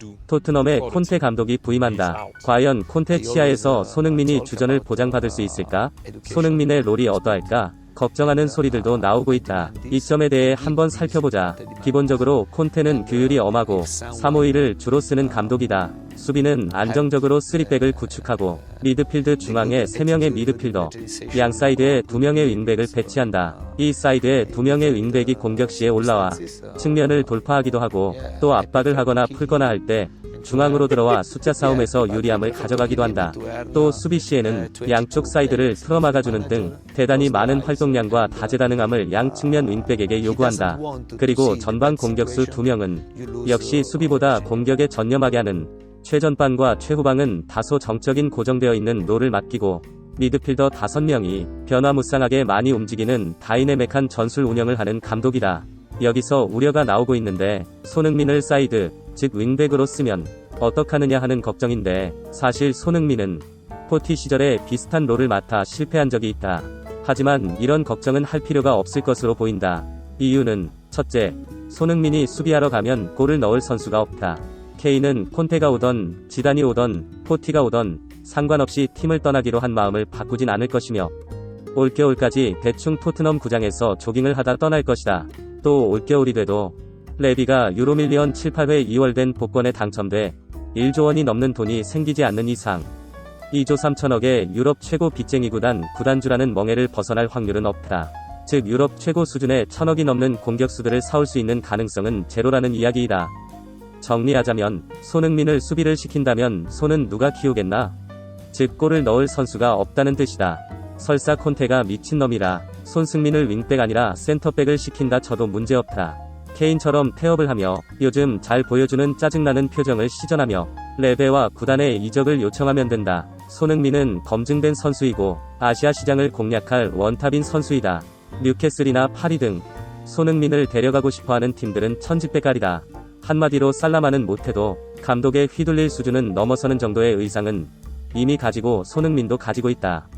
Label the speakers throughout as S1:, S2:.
S1: do.
S2: 토트넘의 콘테 감독이 부임한다. 과연 콘테 치하에서 손흥민이 주전을 보장받을 수 있을까? 손흥민의 롤이 어떠할까? 걱정하는 소리들도 나오고 있다. 이 점에 대해 한번 살펴보자. 기본적으로 콘테는 규율이 엄하고 사모이를 주로 쓰는 감독이다. 수비는 안정적으로 3백을 구축하고 미드필드 중앙에 3명의 미드필더, 양 사이드에 2명의 윙백을 배치한다. 이 사이드에 2명의 윙백이 공격 시에 올라와 측면을 돌파하기도 하고 또 압박을 하거나 풀거나 할 때 중앙으로 들어와 숫자 싸움에서 유리함을 가져가기도 한다. 또 수비 시에는 양쪽 사이드를 틀어 막아주는 등 대단히 많은 활동량과 다재다능함을 양 측면 윙백에게 요구한다. 그리고 전방 공격수 2명은 역시 수비보다 공격에 전념하게 하는 최전방과 최후방은 다소 정적인 고정되어 있는 롤을 맡기고 미드필더 5명이 변화무쌍하게 많이 움직이는 다이내믹한 전술 운영을 하는 감독이다. 여기서 우려가 나오고 있는데 손흥민을 사이드, 즉 윙백으로 쓰면 어떡하느냐 하는 걱정인데 사실 손흥민은 포티 시절에 비슷한 롤을 맡아 실패한 적이 있다. 하지만 이런 걱정은 할 필요가 없을 것으로 보인다. 이유는 첫째, 손흥민이 수비하러 가면 골을 넣을 선수가 없다. 케인은 콘테가 오던 지단이 오던 포티가 오던 상관없이 팀을 떠나기로 한 마음을 바꾸진 않을 것이며 올겨울까지 대충 토트넘 구장에서 조깅을 하다 떠날 것이다. 또 올겨울이 돼도 레비가 유로 밀리언 7, 8회 2월된 복권에 당첨돼 1조 원이 넘는 돈이 생기지 않는 이상 2조 3천억의 유럽 최고 빚쟁이 구단 구단주라는 멍해를 벗어날 확률은 없다. 즉 유럽 최고 수준의 천억이 넘는 공격수들을 사올 수 있는 가능성은 제로라는 이야기이다. 정리하자면 손흥민을 수비를 시킨다면 손은 누가 키우겠나? 즉 골을 넣을 선수가 없다는 뜻이다. 설사 콘테가 미친놈이라 손승민을 윙백 아니라 센터백을 시킨다 쳐도 문제없다. 케인처럼 태업을 하며 요즘 잘 보여주는 짜증나는 표정을 시전하며 레베와 구단의 이적을 요청하면 된다. 손흥민은 검증된 선수이고 아시아 시장을 공략할 원탑인 선수이다. 뉴캐슬이나 파리 등 손흥민을 데려가고 싶어하는 팀들은 천지백갈이다. 한마디로 살라마는 못해도 감독의 휘둘릴 수준은 넘어서는 정도의 의상은 이미 가지고 손흥민도 가지고 있다.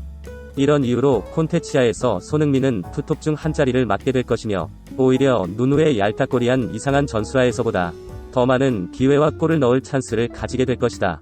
S2: 이런 이유로 콘테치아에서 손흥민은 투톱 중 한 자리를 맡게 될 것이며 오히려 누누의 얄딱거리한 이상한 전술화에서보다 더 많은 기회와 골을 넣을 찬스를 가지게 될 것이다.